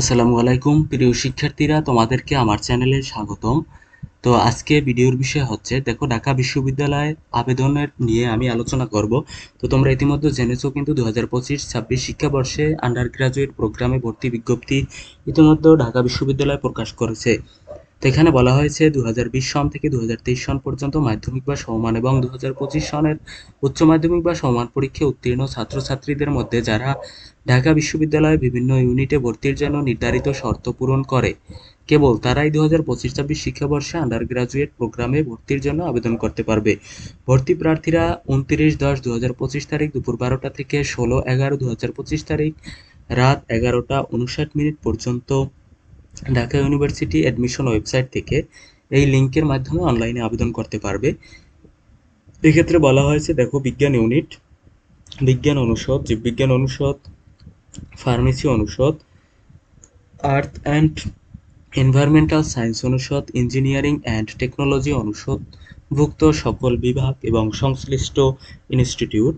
আসসালামু আলাইকুম, প্রিয় শিক্ষার্থীরা, তোমাদেরকে আমার চ্যানেলে স্বাগতম। তো আজকে ভিডিওর বিষয় হচ্ছে, দেখো, ঢাকা বিশ্ববিদ্যালয়ে আবেদনের নিয়ে আমি আলোচনা করব। তো তোমরা ইতিমধ্যে জেনেছো কিন্তু দু হাজার পঁচিশ ছাব্বিশ শিক্ষাবর্ষে আন্ডার গ্রাজুয়েট প্রোগ্রামে ভর্তি বিজ্ঞপ্তি ইতিমধ্যে ঢাকা বিশ্ববিদ্যালয় প্রকাশ করেছে। তো এখানে বলা হয়েছে দু হাজার বিশ সন থেকে দু হাজার তেইশ সন পর্যন্ত মাধ্যমিক বা সমমান এবং দু হাজার পঁচিশ সনের উচ্চ মাধ্যমিক বা সমমান পরীক্ষায় উত্তীর্ণ ছাত্রছাত্রীদের মধ্যে যারা ঢাকা বিশ্ববিদ্যালয়ে বিভিন্ন ইউনিটে ভর্তির জন্য নির্ধারিত শর্ত পূরণ করে, কেবল তারাই দু হাজার পঁচিশ ছাব্বিশ শিক্ষাবর্ষে আন্ডার গ্রাজুয়েট প্রোগ্রামে ভর্তির জন্য আবেদন করতে পারবে। ভর্তি প্রার্থীরা উনত্রিশ দশ দু হাজার পঁচিশ তারিখ দুপুর বারোটা থেকে ষোলো এগারো দু হাজার পঁচিশ তারিখ রাত এগারোটা উনষাট মিনিট পর্যন্ত ঢাকা ইউনিভার্সিটি অ্যাডমিশন ওয়েবসাইট থেকে এই লিঙ্কের মাধ্যমে অনলাইনে আবেদন করতে পারবে। এক্ষেত্রে বলা হয়েছে, দেখো, বিজ্ঞান ইউনিট বিজ্ঞান অনুষদ, জীববিজ্ঞান অনুষদ ফার্মেসি অনুষদ আর্থ অ্যান্ড এনভায়রনমেন্টাল সায়েন্স অনুষদ ইঞ্জিনিয়ারিং অ্যান্ড টেকনোলজি অনুষদ, ভুক্ত সকল বিভাগ এবং সংশ্লিষ্ট ইনস্টিটিউট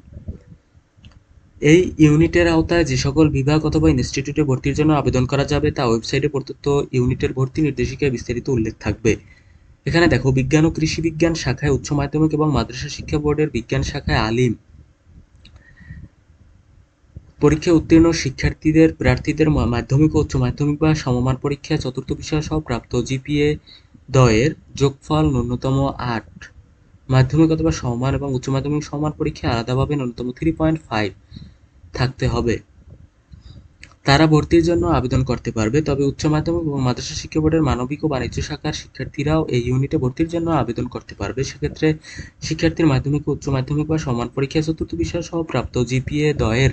এই ইউনিটের আওতায় যে সকল বিভাগ অথবা ইনস্টিটিউটে ভর্তির জন্য আবেদন করা যাবে, তা ওয়েবসাইটে প্রদত্ত ইউনিটের ভর্তি নির্দেশিকায় বিস্তারিত উল্লেখ থাকবে। এখানে দেখো, বিজ্ঞান ও কৃষি বিজ্ঞান শাখায় উচ্চ মাধ্যমিক এবং মাদ্রাসা শিক্ষা বোর্ডের বিজ্ঞান শাখায় আলিম। পরীক্ষায় উত্তীর্ণ শিক্ষার্থীদের, প্রার্থীদের মাধ্যমিক ও উচ্চ মাধ্যমিক বা সমমান পরীক্ষায় চতুর্থ বিষয় সহ প্রাপ্ত জিপিএ দয়ের যোগফল ন্যূনতম আট। মাধ্যমিক অথবা সমমান এবং উচ্চ মাধ্যমিক সমমান পরীক্ষায় আলাদাভাবে ন্যূনতম থ্রি পয়েন্ট ফাইভ থাকতে হবে। তারা ভর্তির জন্য আবেদন করতে পারবে, তবে উচ্চ মাধ্যমিক এবং মাদ্রাসা শিক্ষা বোর্ডের মানবিক ও বাণিজ্য শাখার শিক্ষার্থীরাও এই ইউনিটে ভর্তির জন্য আবেদন করতে পারবে। সেক্ষেত্রে শিক্ষার্থীর মাধ্যমিক, উচ্চ মাধ্যমিক বা সমান পরীক্ষায় চতুর্থ বিষয় সহ প্রাপ্ত জিপিএ দয়ের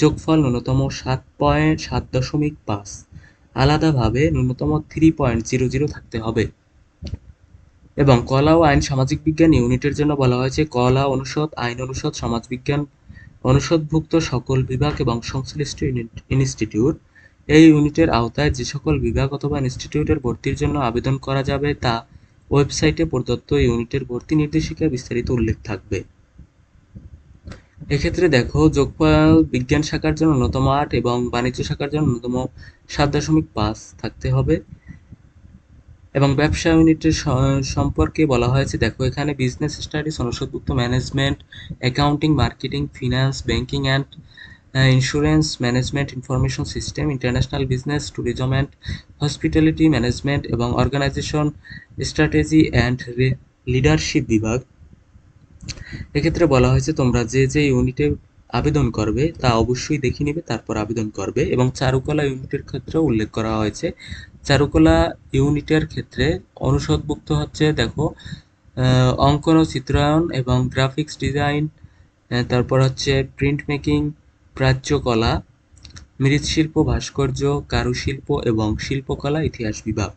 যোগফল ন্যূনতম সাত পয়েন্ট সাত দশমিক পাঁচ। আলাদাভাবে ন্যূনতম থ্রি পয়েন্ট জিরো জিরো থাকতে হবে। এবং কলা ও আইন সামাজিক বিজ্ঞান ইউনিটের জন্য বলা হয়েছে, কলা অনুষদ, আইন অনুষদ সমাজবিজ্ঞান অনুষদভুক্ত সকল বিভাগ এবং সংশ্লিষ্ট ইনস্টিটিউট। এই ইউনিটের আওতায় যে সকল বিভাগ অথবা ইনস্টিটিউটের ভর্তির জন্য আবেদন করা যাবে, তা ওয়েবসাইটে প্রদত্ত ইউনিটের ভর্তি নির্দেশিকা বিস্তারিত উল্লেখ থাকবে। এক্ষেত্রে দেখো, যোগফল বিজ্ঞান শাখার জন্য ন্যূনতম আট এবং বাণিজ্য শাখার জন্য ন্যূনতম সাত দশমিক পাঁচ থাকতে হবে। এবং ব্যবসা ইউনিটের সম্পর্কে বলা হয়েছে, দেখো, এখানে business studies অনুষদভুক্ত management accounting marketing finance banking and insurance management information system international business tourism and hospitality management এবং অর্গানাইজেশন স্ট্র্যাটেজি অ্যান্ড লিডারশিপ বিভাগ। এক্ষেত্রে বলা হয়েছে, তোমরা যে যে ইউনিটে আবেদন করবে, তা অবশ্যই দেখে নেবে, তারপর আবেদন করবে এবং চারুকলা ইউনিটের ক্ষেত্রে উল্লেখ করা হয়েছে। চারুকলা ইউনিটের ক্ষেত্রে অনুষদভুক্ত হচ্ছে, দেখো অঙ্কন ও চিত্রায়ন এবং গ্রাফিক্স ডিজাইন তারপর হচ্ছে প্রিন্ট মেকিং, প্রাচ্যকলা, মৃৎশিল্প, ভাস্কর্য, কারুশিল্প এবং শিল্পকলা, ইতিহাস বিভাগ।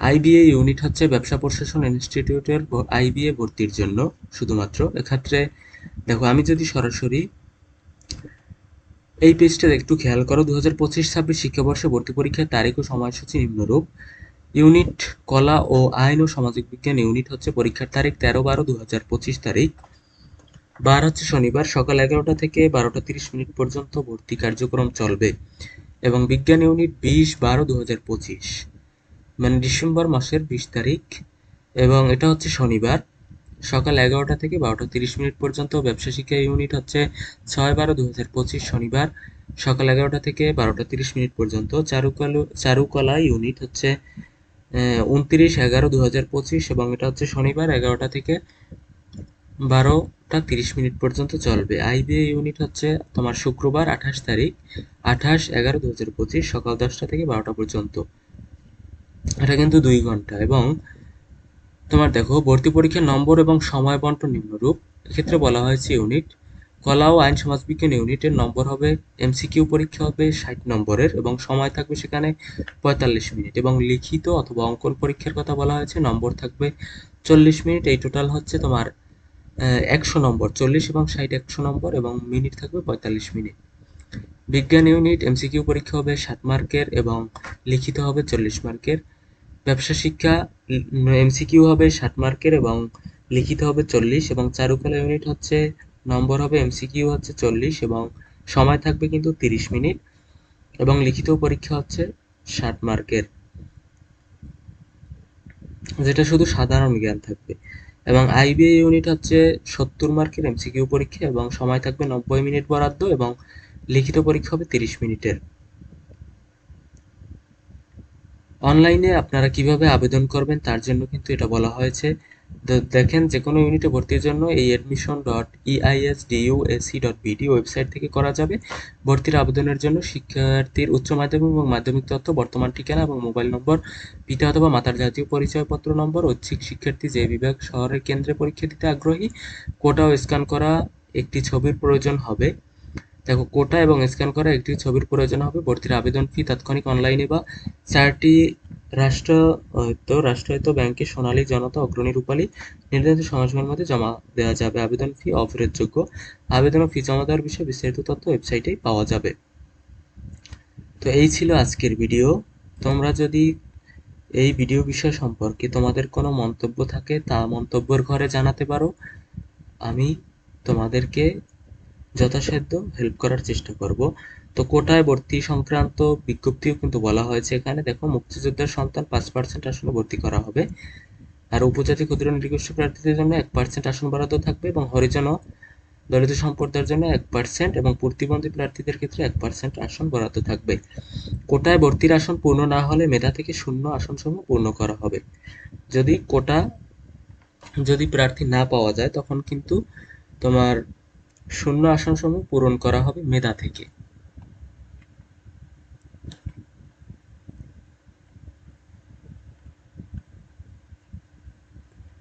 আইবিএ ইউনিট হচ্ছে ব্যবসা প্রশাসন ইনস্টিটিউটের আইবিএ ভর্তির জন্য শুধুমাত্র। এক্ষেত্রে দেখো, আমি যদি সরাসরি এই পেজটা একটু খেয়াল করো দু হাজার পঁচিশ ছাব্বিশ শিক্ষাবর্ষে ভর্তি পরীক্ষার তারিখ ও সময়সূচি নিম্নরূপ। ইউনিট কলা ও আইন ও সামাজিক বিজ্ঞান ইউনিট হচ্ছে পরীক্ষার তারিখ তেরো বারো দু হাজার পঁচিশ তারিখ। বার হচ্ছে শনিবার, সকাল এগারোটা থেকে বারোটা তিরিশ মিনিট পর্যন্ত ভর্তি কার্যক্রম চলবে এবং বিজ্ঞান ইউনিট বিশ বারো দু হাজার পঁচিশ মানে ডিসেম্বর মাসের বিশ তারিখ এবং এটা হচ্ছে শনিবার। সকাল এগারোটা থেকে বারোটা তিরিশ মিনিট পর্যন্ত ব্যবসা শিক্ষা ইউনিট হচ্ছে ছয় বারো দু হাজার পঁচিশ শনিবার। সকাল এগারোটা থেকে বারোটা তিরিশ মিনিট পর্যন্ত চারুকলা চারুকলা ইউনিট হচ্ছে উনত্রিশ এগারো দু হাজার পঁচিশ এবং এটা হচ্ছে শনিবার এগারোটা থেকে বারোটা তিরিশ মিনিট পর্যন্ত চলবে। আইবিএ ইউনিট হচ্ছে তোমার শুক্রবার আঠাশ তারিখ, আঠাশ এগারো দু হাজার পঁচিশ সকাল দশটা থেকে বারোটা পর্যন্ত। এটা কিন্তু দুই ঘণ্টা এবং তোমার দেখো, ভর্তি পরীক্ষার নম্বর এবং সময় বন্টন নিম্নরূপ। এক্ষেত্রে বলা হয়েছে ইউনিট কলা ও আইন সমাজবিজ্ঞান ইউনিটের নম্বর হবে এমসিকিউ পরীক্ষা হবে ষাট নম্বরের এবং সময় থাকবে সেখানে পঁয়তাল্লিশ মিনিট এবং লিখিত অথবা অঙ্কন পরীক্ষার কথা বলা হয়েছে, নম্বর থাকবে চল্লিশ মিনিট। এই টোটাল হচ্ছে তোমার একশো নম্বর, চল্লিশ এবং ষাট একশো নম্বর এবং মিনিট থাকবে পঁয়তাল্লিশ মিনিট। বিজ্ঞান ইউনিট এমসিকিউ পরীক্ষা হবে ষাট মার্কের এবং লিখিত হবে চল্লিশ মার্কের। ব্যবসা শিক্ষা এমসিকিউ হবে ষাট মার্কের এবং লিখিত হবে চল্লিশ এবং চারুকলা ইউনিট হচ্ছে, নম্বর হবে এমসিকিউ হচ্ছে চল্লিশ এবং সময় থাকবে কিন্তু তিরিশ মিনিট এবং লিখিত পরীক্ষা হচ্ছে ষাট মার্কের। যেটা শুধু সাধারণ জ্ঞান থাকবে এবং আইবিএ ইউনিট হচ্ছে সত্তর মার্কের এমসিকিউ পরীক্ষা এবং সময় থাকবে নব্বই মিনিট বরাদ্দ এবং লিখিত পরীক্ষা হবে তিরিশ মিনিটের। অনলাইনে আপনারা কীভাবে আবেদন করবেন, তার জন্য কিন্তু এটা বলা হয়েছে। দেখেন যে কোনো ইউনিটে ভর্তির জন্য এই admission dot EIS DUAC dot BD website থেকে করা যাবে। ভর্তির আবেদনের জন্য শিক্ষার্থীর উচ্চ মাধ্যমিক এবং মাধ্যমিক তথ্য, বর্তমান ঠিকানা এবং মোবাইল নম্বর, পিতা অথবা মাতার জাতীয় পরিচয়পত্র নম্বর, ঐচ্ছিক শিক্ষার্থী যে বিভাগ শহরের কেন্দ্রে পরীক্ষা দিতে আগ্রহী কোটা ও স্ক্যান করা একটি ছবির প্রয়োজন হবে। দেখো, কোটা এবং স্ক্যান করা একটি ছবির প্রয়োজন হবে। ভর্তির আবেদন ফি তাৎক্ষণিক অনলাইনে বা চারটি রাষ্ট্রায়ত্ত রাষ্ট্রায়ত্ত ব্যাংকে সোনালী জনতা, অগ্রণী রূপালী নির্ধারিত সময়সীমার মধ্যে জমা দেওয়া যাবে। আবেদন ফি অফেরতযোগ্য আবেদন ও ফি জমা দেওয়ার বিষয়ে বিস্তারিত তথ্য ওয়েবসাইটেই পাওয়া যাবে। তো এই ছিল আজকের ভিডিও তোমরা যদি এই ভিডিও বিষয় সম্পর্কে তোমাদের কোনো মন্তব্য থাকে, তা মন্তব্যের ঘরে জানাতে পারো। আমি তোমাদেরকে যথাসাধ্য হেল্প করার চেষ্টা করব। তো কোটায় ভর্তি সংক্রান্ত বিজ্ঞপ্তিও কিন্তু বলা হয়েছে এখানে। দেখো, মুক্তিযোদ্ধার সন্তান পাঁচ পার্সেন্ট আসনে ভর্তি করা হবে। আর উপজাতি ক্ষুদ্র নিরীক্ষিত প্রার্থীদের জন্য এক পার্সেন্ট আসন বরাদ্দ থাকবে এবং হরিজন দলিত সম্প্রদায়ের জন্য এক পার্সেন্ট এবং প্রতিবন্ধী প্রার্থীদের ক্ষেত্রে এক পার্সেন্ট আসন বরাদ্দ থাকবে। কোটায় ভর্তির আসন পূর্ণ না হলে মেধা থেকে শূন্য আসন সমূহ পূর্ণ করা হবে। যদি কোটা, যদি প্রার্থী না পাওয়া যায়, তখন কিন্তু তোমার শূন্য আসন সমূহ পূরণ করা হবে মেধা থেকে।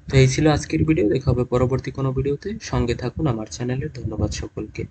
তো এই ছিল আজকের ভিডিও। দেখা হবে পরবর্তী কোনো ভিডিওতে। সঙ্গে থাকুন আমার চ্যানেলে। ধন্যবাদ সকলকে।